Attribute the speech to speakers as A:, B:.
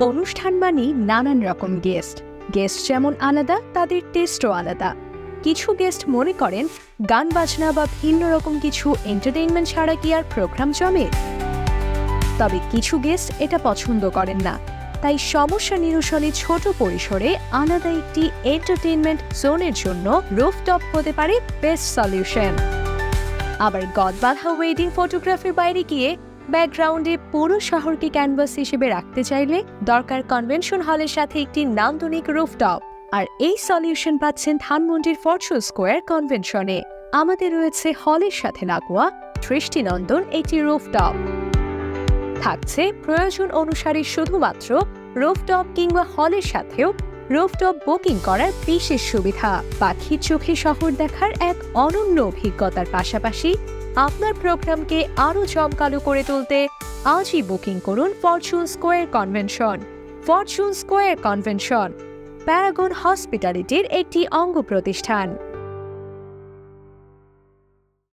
A: অনুষ্ঠান মানেই নানান রকম গেস্ট গেস্ট যেমন আলাদা, তাদের টেস্টও আলাদা। কিছু গেস্ট মনে করেন, গান, বাজনা বা ভিন্ন রকম কিছু এন্টারটেইনমেন্ট ছাড়া কি আর প্রোগ্রাম জমে? তবে কিছু গেস্ট এটা পছন্দ করেন না। তাই সমস্যা নিরসনে ছোট পরিসরে আলাদা একটি এন্টারটেইনমেন্ট জোনের জন্য রুফটপ হতে পারে বেস্ট সলিউশন আবার গদবাধা ওয়েডিং ফটোগ্রাফির বাইরে গিয়ে ব্যাকগ্রাউন্ডে পুরো শহরকে ক্যানভাস হিসেবে রাখতে চাইলে দরকার কনভেনশন হলের সাথে একটি নান্দনিক রুফটপ। আর এই সলিউশন পাচ্ছেন ধানমন্ডির ফরচুন স্কোয়ার কনভেনশনে। আমাদের রয়েছে হলের সাথে লাগোয়া দৃষ্টিনন্দন, একটি রুফটপ। থাকছে প্রয়োজন অনুসারে শুধুমাত্র রুফটপ কিংবা হলের সাথেও রুফটপ বুকিং করার বিশেষ সুবিধা। পাখির চোখে শহর দেখার এক অনন্য অভিজ্ঞতার পাশাপাশি আপনার প্রোগ্রামকে আরও জমকালো করে তুলতে আজই বুকিং করুন Fortune Square Convention. Fortune Square Convention, Paragon হসপিটালিটির একটি অঙ্গ প্রতিষ্ঠান